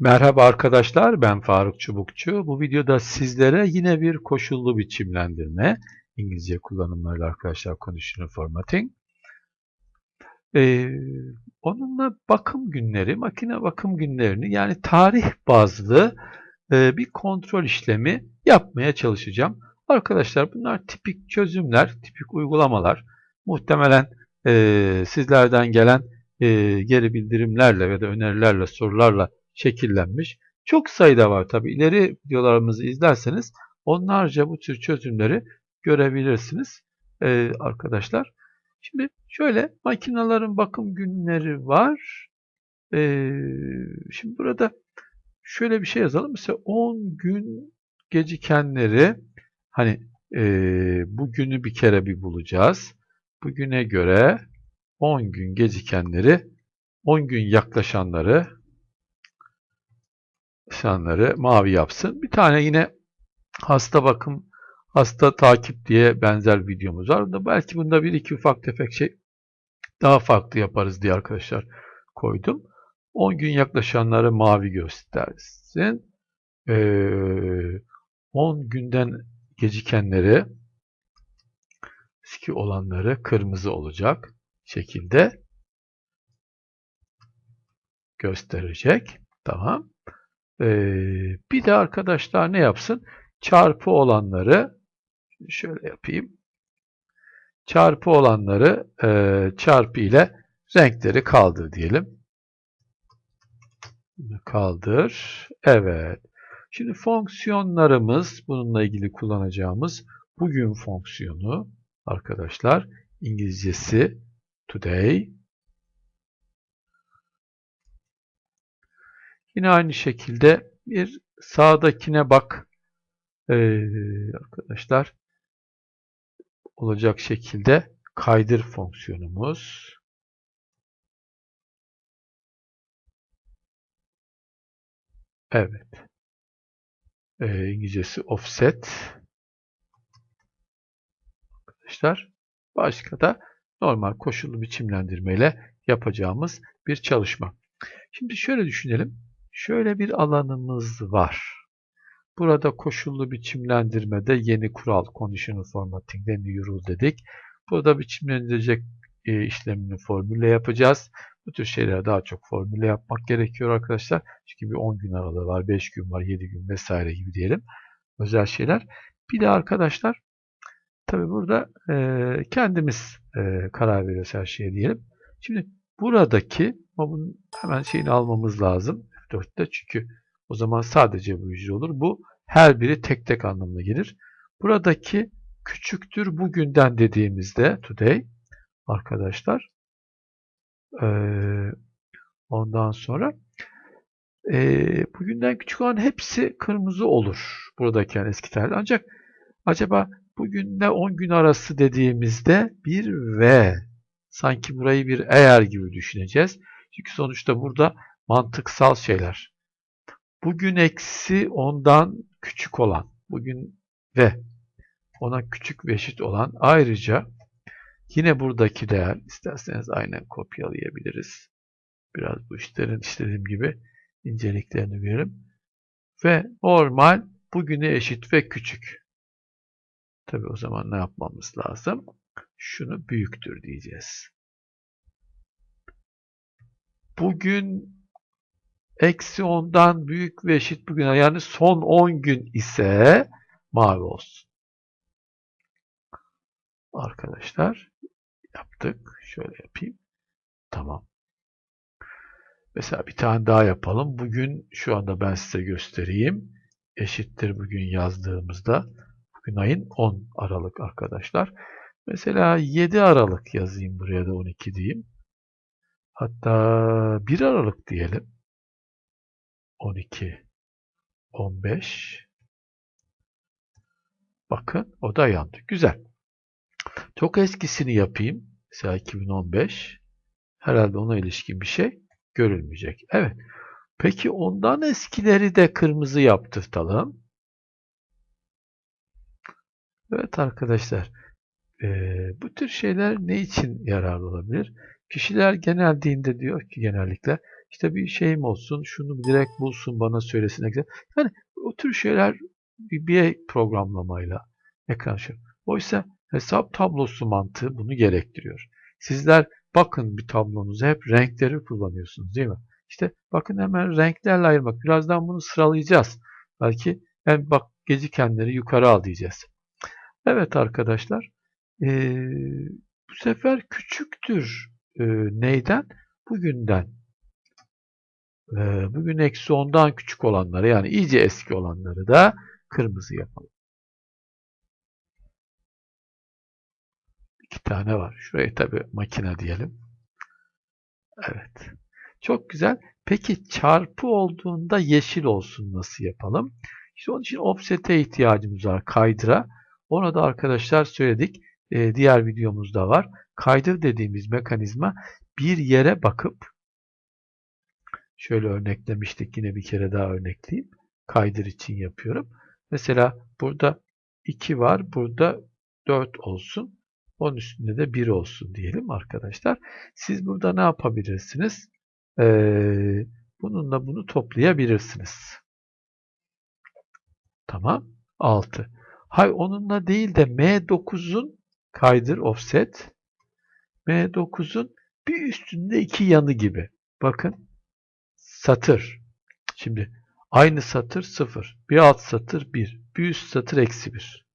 Merhaba arkadaşlar, ben Faruk Çubukçu. Bu videoda sizlere yine bir koşullu biçimlendirme, İngilizce kullanımlarla arkadaşlar Conditional Formatting. Ee, onunla bakım günleri, makine bakım günlerini yani tarih bazlı e, bir kontrol işlemi yapmaya çalışacağım. Arkadaşlar bunlar tipik çözümler, tipik uygulamalar. Muhtemelen e, sizlerden gelen e, geri bildirimlerle ya da önerilerle, sorularla şekillenmiş. Çok sayıda var tabi. İleri videolarımızı izlerseniz onlarca bu tür çözümleri görebilirsiniz ee, arkadaşlar. Şimdi şöyle makinaların bakım günleri var. Ee, şimdi burada şöyle bir şey yazalım. Mesela 10 gün gecikenleri hani e, bugünü bir kere bir bulacağız. Bugüne göre 10 gün gecikenleri 10 gün yaklaşanları insanları mavi yapsın. Bir tane yine hasta bakım, hasta takip diye benzer videomuz var. Da belki bunda bir iki ufak tefek şey daha farklı yaparız diye arkadaşlar koydum. 10 gün yaklaşanları mavi göstersin. Ee, 10 günden gecikenleri eski olanları kırmızı olacak şekilde gösterecek. Tamam. Ee, bir de arkadaşlar ne yapsın? Çarpı olanları şöyle yapayım. Çarpı olanları e, çarpı ile renkleri kaldır diyelim. Kaldır. Evet. Şimdi fonksiyonlarımız bununla ilgili kullanacağımız bugün fonksiyonu arkadaşlar İngilizcesi today Yine aynı şekilde bir sağdakine bak ee, arkadaşlar olacak şekilde kaydır fonksiyonumuz. Evet. Ee, İngilizcesi offset. Arkadaşlar başka da normal koşullu biçimlendirmeyle yapacağımız bir çalışma. Şimdi şöyle düşünelim. Şöyle bir alanımız var. Burada koşullu biçimlendirmede yeni kural conditional formatting'de new rule dedik. Burada biçimlendirecek e, işlemini formülle yapacağız. Bu tür şeyler daha çok formülle yapmak gerekiyor arkadaşlar. Çünkü bir 10 gün aralığı var, 5 gün var, 7 gün vesaire gibi diyelim. Özel şeyler. Bir de arkadaşlar tabi burada e, kendimiz e, karar veriyoruz her şeye diyelim. Şimdi buradaki bunun hemen şeyini almamız lazım. F4'te çünkü o zaman sadece bu hücre olur. Bu her biri tek tek anlamına gelir. Buradaki küçüktür bugünden dediğimizde today arkadaşlar ee, ondan sonra e, bugünden küçük olan hepsi kırmızı olur. Buradaki yani eski tarihte. Ancak acaba bugünle 10 gün arası dediğimizde bir ve sanki burayı bir eğer gibi düşüneceğiz. Çünkü sonuçta burada mantıksal şeyler. Bugün eksi ondan küçük olan, bugün ve ona küçük ve eşit olan ayrıca yine buradaki değer isterseniz aynen kopyalayabiliriz. Biraz bu işlerin istediğim gibi inceliklerini verelim. Ve normal bugüne eşit ve küçük. Tabi o zaman ne yapmamız lazım? Şunu büyüktür diyeceğiz. Bugün eksi 10'dan büyük ve eşit bugüne yani son 10 gün ise mavi olsun. Arkadaşlar yaptık. Şöyle yapayım. Tamam. Mesela bir tane daha yapalım. Bugün şu anda ben size göstereyim. Eşittir bugün yazdığımızda bugün ayın 10 Aralık arkadaşlar. Mesela 7 Aralık yazayım buraya da 12 diyeyim. Hatta 1 Aralık diyelim. 12, 15. Bakın o da yandı. Güzel. Çok eskisini yapayım. Mesela 2015. Herhalde ona ilişkin bir şey görülmeyecek. Evet. Peki ondan eskileri de kırmızı yaptırtalım. Evet arkadaşlar. E, bu tür şeyler ne için yararlı olabilir? Kişiler genel dinde diyor ki genellikle işte bir şeyim olsun, şunu direkt bulsun bana söylesin. Yani o tür şeyler bir, programlamayla ekran şey. Oysa hesap tablosu mantığı bunu gerektiriyor. Sizler bakın bir tablonuza hep renkleri kullanıyorsunuz değil mi? İşte bakın hemen renklerle ayırmak. Birazdan bunu sıralayacağız. Belki en bak gecikenleri yukarı al diyeceğiz. Evet arkadaşlar. Ee, bu sefer küçüktür e, neyden? Bugünden. E, bugün eksi 10'dan küçük olanları yani iyice eski olanları da kırmızı yapalım. İki tane var. Şuraya tabi makine diyelim. Evet. Çok güzel. Peki çarpı olduğunda yeşil olsun nasıl yapalım? İşte onun için offset'e ihtiyacımız var. Kaydıra. Ona da arkadaşlar söyledik. Ee, diğer videomuzda var. Kaydır dediğimiz mekanizma bir yere bakıp şöyle örneklemiştik. Yine bir kere daha örnekleyeyim. Kaydır için yapıyorum. Mesela burada 2 var. Burada 4 olsun. Onun üstünde de 1 olsun diyelim arkadaşlar. Siz burada ne yapabilirsiniz? Ee, bununla bunu toplayabilirsiniz. Tamam. 6. Hay onunla değil de M9'un kaydır offset. M9'un bir üstünde iki yanı gibi. Bakın satır. Şimdi aynı satır 0. Bir alt satır 1. Bir üst satır eksi 1.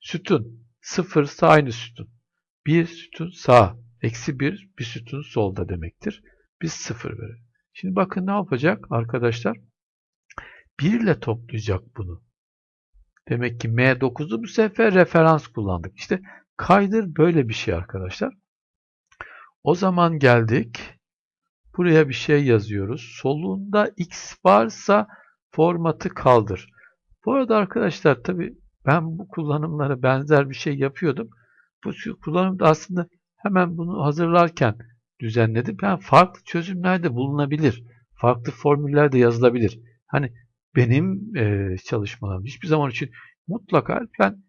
Sütun. 0 ise aynı sütun. Bir sütun sağ. Eksi 1 bir sütun solda demektir. Biz 0 verelim. Şimdi bakın ne yapacak arkadaşlar? 1 ile toplayacak bunu. Demek ki M9'u bu sefer referans kullandık. İşte kaydır böyle bir şey arkadaşlar. O zaman geldik. Buraya bir şey yazıyoruz. Solunda X varsa formatı kaldır. Bu arada arkadaşlar tabi ben bu kullanımlara benzer bir şey yapıyordum. Bu kullanımda aslında hemen bunu hazırlarken düzenledim. Yani farklı çözümler de bulunabilir. Farklı formüller de yazılabilir. Hani benim e, çalışmalarım hiçbir zaman için mutlaka ben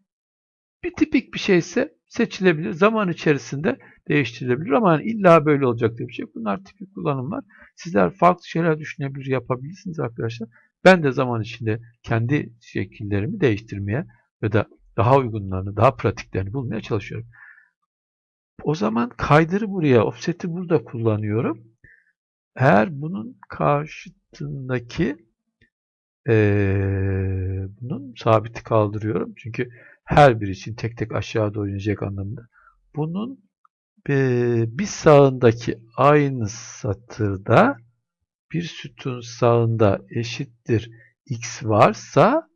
bir tipik bir şeyse seçilebilir. Zaman içerisinde değiştirilebilir ama yani illa böyle olacak diye bir şey. Bunlar tipik kullanımlar. Sizler farklı şeyler düşünebilir, yapabilirsiniz arkadaşlar. Ben de zaman içinde kendi şekillerimi değiştirmeye ve da daha uygunlarını, daha pratiklerini bulmaya çalışıyorum. O zaman kaydırı buraya, offset'i burada kullanıyorum. Eğer bunun karşıtındaki ee, bunun sabiti kaldırıyorum. Çünkü her bir için tek tek aşağı doğru inecek anlamında. Bunun e, bir sağındaki aynı satırda bir sütun sağında eşittir x varsa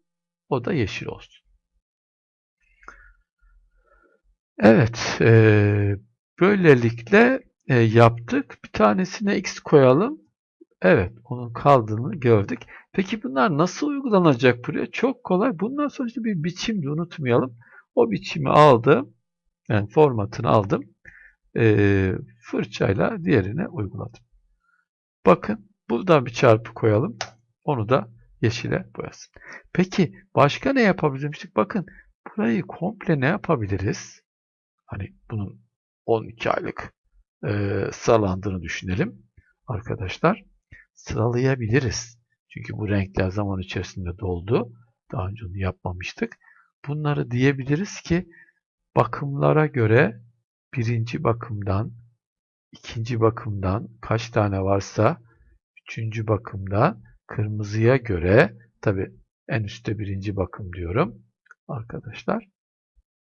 o da yeşil olsun. Evet, e, böylelikle e, yaptık. Bir tanesine x koyalım. Evet, onun kaldığını gördük. Peki bunlar nasıl uygulanacak buraya? Çok kolay. Bundan sonra bir biçim de unutmayalım. O biçimi aldım. Yani formatını aldım. E, fırçayla diğerine uyguladım. Bakın burada bir çarpı koyalım. Onu da yeşile boyasın. Peki başka ne yapabilirmiştik? Bakın burayı komple ne yapabiliriz? Hani bunun 12 aylık e, sıralandığını düşünelim arkadaşlar. Sıralayabiliriz. Çünkü bu renkler zaman içerisinde doldu. Daha önce onu yapmamıştık. Bunları diyebiliriz ki bakımlara göre birinci bakımdan, ikinci bakımdan kaç tane varsa üçüncü bakımdan kırmızıya göre tabi en üstte birinci bakım diyorum arkadaşlar.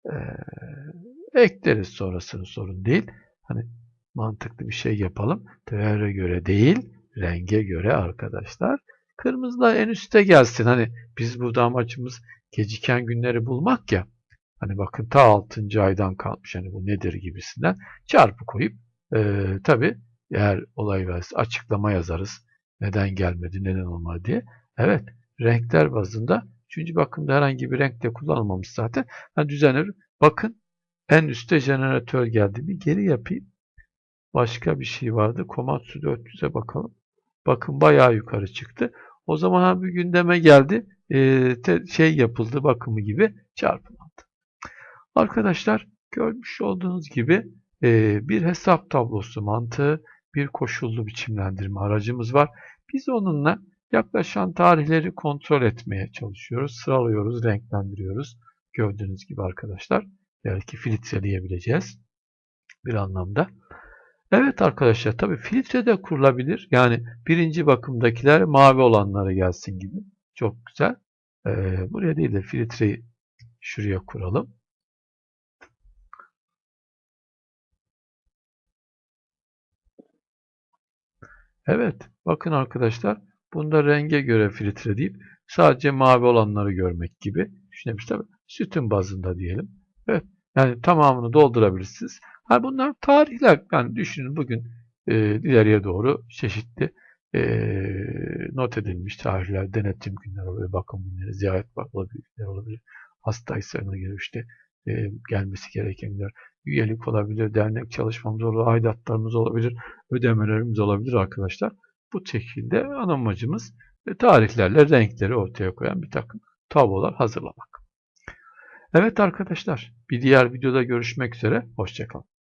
Ee, ekleriz sonrasını sorun değil. Hani mantıklı bir şey yapalım. Değere göre değil, renge göre arkadaşlar. Kırmızılar en üstte gelsin. Hani biz burada amacımız geciken günleri bulmak ya. Hani bakın ta 6. aydan kalmış. Hani bu nedir gibisinden çarpı koyup e, tabi eğer olay verse açıklama yazarız. Neden gelmedi, neden olmadı diye. Evet, renkler bazında üçüncü bakımda herhangi bir renkte kullanılmamış zaten. Ben düzenli bakın en üstte jeneratör geldi. Bir geri yapayım. Başka bir şey vardı. Komatsu 400'e bakalım. Bakın bayağı yukarı çıktı. O zaman bir gündeme geldi. E, te, şey yapıldı bakımı gibi çarpılandı. Arkadaşlar görmüş olduğunuz gibi e, bir hesap tablosu mantığı, bir koşullu biçimlendirme aracımız var. Biz onunla yaklaşan tarihleri kontrol etmeye çalışıyoruz. Sıralıyoruz, renklendiriyoruz. Gördüğünüz gibi arkadaşlar belki filtreleyebileceğiz bir anlamda. Evet arkadaşlar tabii filtre de kurulabilir. Yani birinci bakımdakiler mavi olanlara gelsin gibi. Çok güzel. Ee, buraya değil de filtreyi şuraya kuralım. Evet bakın arkadaşlar bunda renge göre filtre deyip sadece mavi olanları görmek gibi düşünebiliriz. Sütun bazında diyelim. Evet yani tamamını doldurabilirsiniz. Ha bunlar tarihler. Yani düşünün bugün e, ileriye doğru çeşitli e, not edilmiş tarihler, denetim günleri olabilir, bakım günleri, ziyaret olabilir, günler olabilir. Hastaysa ona göre işte e, gelmesi gereken günler, üyelik olabilir, dernek çalışmamız olabilir, aidatlarımız olabilir, ödemelerimiz olabilir arkadaşlar. Bu şekilde ana amacımız e, tarihlerle renkleri ortaya koyan bir takım tablolar hazırlamak. Evet arkadaşlar, bir diğer videoda görüşmek üzere, hoşçakalın.